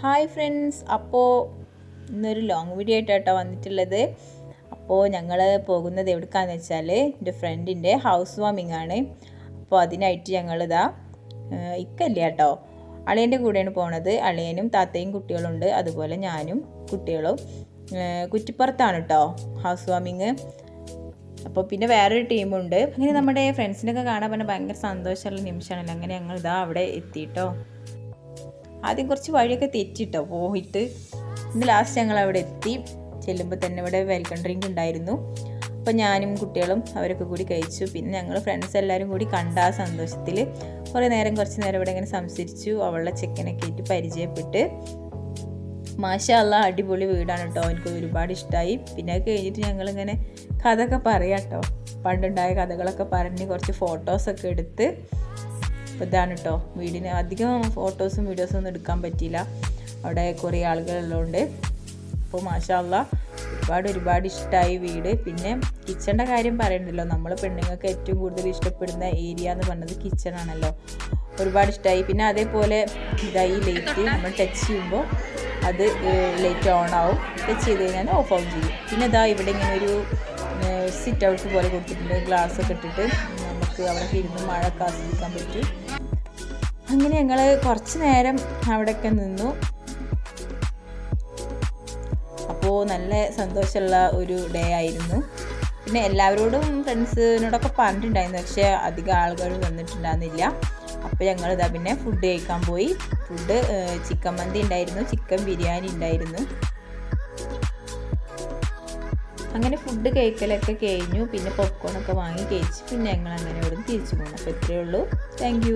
Hi friends. അപ്പോൾ ഇന്നൊരു long video ആയിട്ടാട്ടോ വന്നിട്ടുള്ളത്. അപ്പോൾ ഞങ്ങൾ പോകുന്നത് എവിടേക്കാന്ന് വെച്ചാൽ എന്റെ ഫ്രണ്ടിന്റെ ഹൗസ് വാമിംഗ് ആണ്. അപ്പോൾ അതിനായിട്ട് ഞങ്ങളിതാ ഇക്കല്ലേ കേട്ടോ അളിയന്റെ കൂടെയാണ് പോണത്. അളിയനും താത്തയും കുട്ടികളുണ്ട്. അതുപോലെ ഞാനും കുട്ടികളും. കുറ്റിപ്പുറത്താണ് കേട്ടോ ഹൗസ് വാമിങ് അപ്പോൾ പിന്നെ വേറൊരു ടീമുണ്ട് അങ്ങനെ നമ്മുടെ ഫ്രണ്ട്സിനൊക്കെ കാണാൻ പറഞ്ഞാൽ ഭയങ്കര സന്തോഷമുള്ള നിമിഷമാണല്ലോ. അങ്ങനെ ഞങ്ങൾ ഇതാ അവിടെ എത്തിയിട്ടോ ആദ്യം കുറച്ച് വഴിയൊക്കെ തെറ്റിട്ടോ. പോയിട്ട് ഇന്ന് ലാസ്റ്റ് ഞങ്ങൾ അവിടെ എത്തി. ചെല്ലുമ്പോൾ തന്നെ ഇവിടെ വെൽക്കം ഡ്രിങ്ക് ഉണ്ടായിരുന്നു. അപ്പോൾ ഞാനും കുട്ടികളും അവരൊക്കെ കൂടി കഴിച്ചു. പിന്നെ ഞങ്ങൾ ഫ്രണ്ട്സ് എല്ലാവരും കൂടി കണ്ട ആ സന്തോഷത്തിൽ കുറേ നേരം കുറച്ച് നേരം ഇവിടെ ഇങ്ങനെ സംസാരിച്ചു. അവളുടെ ചെക്കനൊക്കെ ആയിട്ട് പരിചയപ്പെട്ട്. മാഷല്ല അടിപൊളി വീടാണ് കേട്ടോ. എനിക്ക് ഒരുപാട് ഇഷ്ടമായി പിന്നെ അത് കഴിഞ്ഞിട്ട് ഞങ്ങളിങ്ങനെ കഥയൊക്കെ പറയാം കേട്ടോ. പണ്ടുണ്ടായ കഥകളൊക്കെ പറഞ്ഞ് കുറച്ച് ഫോട്ടോസൊക്കെ എടുത്ത് ഇതാണ് കേട്ടോ വീടിന് അധികം ഫോട്ടോസും വീഡിയോസും ഒന്നും എടുക്കാൻ പറ്റിയില്ല. അവിടെ കുറേ ആളുകളുള്ളതുകൊണ്ട് അപ്പോൾ മാഷാല്ല ഒരുപാട് ഒരുപാട് ഇഷ്ടമായി വീട്. പിന്നെ കിച്ചണിന്റെ കാര്യം പറയണ്ടല്ലോ. നമ്മൾ പെണ്ണുങ്ങൾക്ക് ഏറ്റവും കൂടുതൽ ഇഷ്ടപ്പെടുന്ന ഏരിയ എന്ന് പറഞ്ഞത് കിച്ചണാണല്ലോ ഒരുപാട് ഇഷ്ടമായി പിന്നെ അതേപോലെ ഇതായി ലൈറ്റ് നമ്മൾ ടച്ച് ചെയ്യുമ്പോൾ അത് ലൈറ്റ് ഓൺ ആവും. ടച്ച് ചെയ്ത് കഴിഞ്ഞാൽ ഓഫ് ആവും ചെയ്യും. പിന്നെ ഇതാ ഇവിടെ ഇങ്ങനെ ഒരു സിറ്റ് ഔട്ട് പോലെ കൊടുത്തിട്ടുണ്ട്. ഗ്ലാസ് ഒക്കെ ഇട്ടിട്ട് നമുക്ക് അവിടെ ഇരുന്ന് മഴയൊക്കെ ആസ്വദിക്കാൻ പറ്റും. അങ്ങനെ ഞങ്ങൾ കുറച്ച് നേരം അവിടെയൊക്കെ നിന്നു. അപ്പോൾ നല്ല സന്തോഷമുള്ള ഒരു ഡേ ആയിരുന്നു. പിന്നെ എല്ലാവരോടും ഫ്രണ്ട്സിനോടൊക്കെ പറഞ്ഞിട്ടുണ്ടായിരുന്നു. പക്ഷേ അധികം ആളുകൾ വന്നിട്ടുണ്ടായിരുന്നില്ല. അപ്പോൾ ഞങ്ങൾ ഇതാ പിന്നെ ഫുഡ് കഴിക്കാൻ പോയി. ഫുഡ് ചിക്കൻ മന്തി ഉണ്ടായിരുന്നു. ചിക്കൻ ബിരിയാണി ഉണ്ടായിരുന്നു. അങ്ങനെ ഫുഡ് കഴിക്കലൊക്കെ കഴിഞ്ഞു. പിന്നെ പോപ്കോണൊക്കെ വാങ്ങി കഴിച്ച് പിന്നെ ഞങ്ങൾ അങ്ങനെ ഇവിടെ തിരിച്ചു പോകണം അപ്പോൾ ഇത്രയേ ഉള്ളൂ. താങ്ക്